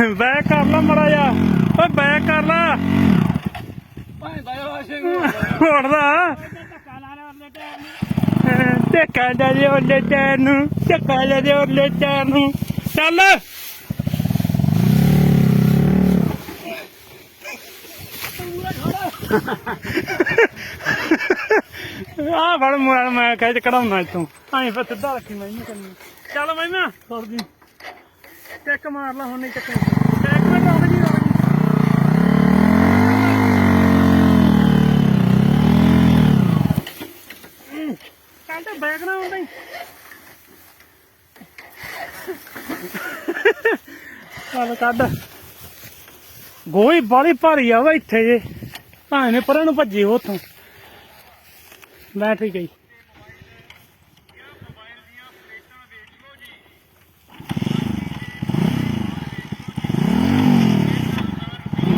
Back ਕਰ ਲਾ ਮੜਾ ਜਾ ਓਏ ਬੈਕ ਕਰ ਲਾ। ਭਾਂਦਾ ਆਸ਼ੇ ਉੜਦਾ ਟੱਕਾ ਦਾ ਜੇ ਨੂੰ ਟੱਕਾ ਦਾ ਜੇ ਉਹਲੇ ਟੈਰ ਨੂੰ। ਚੱਲ। ਆ ਫੜ ਮੋਬਾਈਲ, ਮੈਂ ਕਹਿ ਕਢਾਉਣਾ ਇਤੋਂ ਐਂ ਫਿਰ ਸਿੱਧਾ ਰੱਖੀ ਮੈਂ ਨਹੀਂ ਕਰਨੀ। ਚੱਲ ਮੈਂ ਨਾ ਛੋੜ ਦੀ ਚੈੱਕ ਮਾਰ ਲਾ ਹੁਣ ਨਹੀਂ ਚੱਕਣੀ। ਟੈਕ ਮੈਂ ਰੁਕ ਜੀ ਰੁਕ ਜੀ ਕੱਲ ਤੇ ਬੈਗ ਨਾ ਚੱਲ ਕੱਢ। ਗੋਈ ਬਾਲੀ ਭਾਰੀ ਆ ਵਾ ਇੱਥੇ ਜੇ। ਭਾਵੇਂ ਪਰਾਂ ਨੂੰ ਭੱਜੀ ਉਥੋਂ। ਬੈਟਰੀ ਗਈ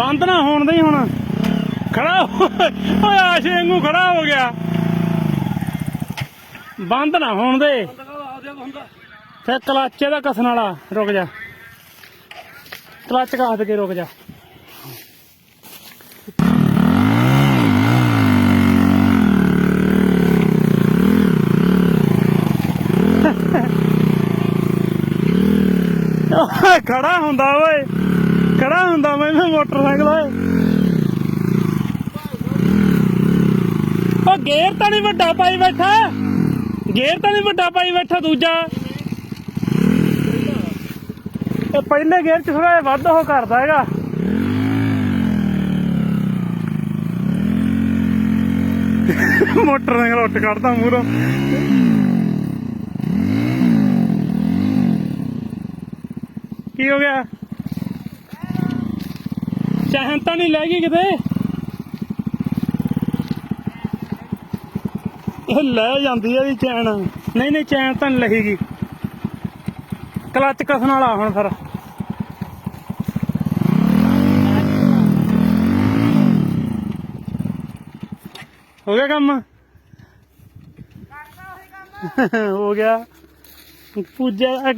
ਬੰਦ ਨਾ ਹੋਣ ਦੇ ਹੁਣ। ਖੜਾ ਓਏ, ਆਸ਼ੇ ਵਾਂਗੂ ਖੜਾ ਹੋ ਗਿਆ। ਬੰਦ ਨਾ ਹੋਣ ਦੇ। ਆਦੇ ਕਲੱਚ ਦਾ ਕਸਣ ਵਾਲਾ, ਰੁਕ ਜਾ। ਕਲੱਚ ਕਾਸ ਕੇ ਰੁਕ ਜਾ। ਖੜਾ ਹੁੰਦਾ ਓਏ। ਖੜਾ ਹੁੰਦਾ ਮੈਂ ਵੀ ਮੋਟਰਸਾਈਕਲ ਓਏ ਉਹ ਗੇਅਰ ਤਾਂ ਨਹੀਂ ਵੱਡਾ ਪਾਈ ਬੈਠਾ। ਗੇਅਰ ਤਾਂ ਨਹੀਂ ਵੱਡਾ ਪਾਈ ਬੈਠਾ ਦੂਜਾ। ਇਹ ਪਹਿਲੇ ਗੇਅਰ ਚ ਥੋੜਾ ਵੱਧ ਉਹ ਕਰਦਾ ਹੈਗਾ। ਮੋਟਰ ਉੱਟ ਕੱਢਦਾ ਮੂਹਰੋਂ। ਕੀ ਹੋ ਗਿਆ? ਚਾਹਨ ਤਾਂ ਨਹੀਂ ਲੈ ਗਈ ਕਿਤੇ? ਇਹ ਲੈ ਜਾਂਦੀ ਆ ਵੀ ਚੈਨ। ਨਹੀਂ ਨਹੀਂ, ਚੈਨ ਤਾਂ ਨਹੀਂ ਲਹੇਗੀ। ਕਲੱਚ ਕਸਣ ਵਾਲਾ ਹੁਣ ਫਿਰ। ਹੋ ਗਿਆ ਕੰਮ? ਹੋ ਗਿਆ। ਪੂਜਾ ਆ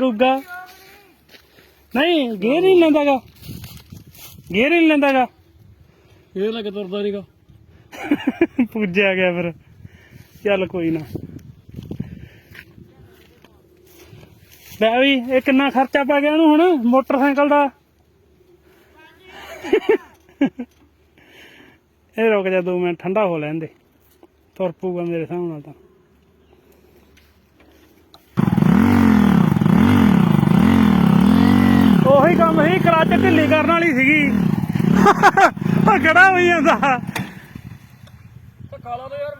ਨਹੀਂ ਗੇਰ ਨਹੀਂ ਲੈਂਦਾਗਾ ਗੇਰ ਨਹੀਂ ਲੈਂਦਾਗਾ। ਇਹ ਲੱਗ ਤੁਰਦਾ ਨਹੀਂਗਾ ਪੂਜਾ ਆ ਗਿਆ ਫਿਰ। ਚੱਲ ਕੋਈ ਨਾ। ਲੈ ਵੀ ਇਹ ਕਿੰਨਾ ਖਰਚਾ ਪੈ ਗਿਆ ਇਹਨੂੰ ਹੁਣ ਮੋਟਰਸਾਈਕਲ ਦਾ? ਇਹ ਰੁਕ ਜਾ ਦੋ ਮਿੰਟ ਠੰਡਾ ਹੋ ਲੈਣ ਦੇ। ਤੁਰ ਪੂਗਾ ਮੇਰੇ ਹਿਸਾਬ ਨਾਲ ਤਾਂ ਉਹੀ ਕੰਮ ਸੀ ਕਲੱਚ ਢਿੱਲੀ ਕਰਨ ਵਾਲੀ ਸੀਗੀ। ਉਹ ਖੜਾ ਹੋਈ ਜਾਂਦਾ? ਕਾਲਾ ਤਾਂ ਯਾਰ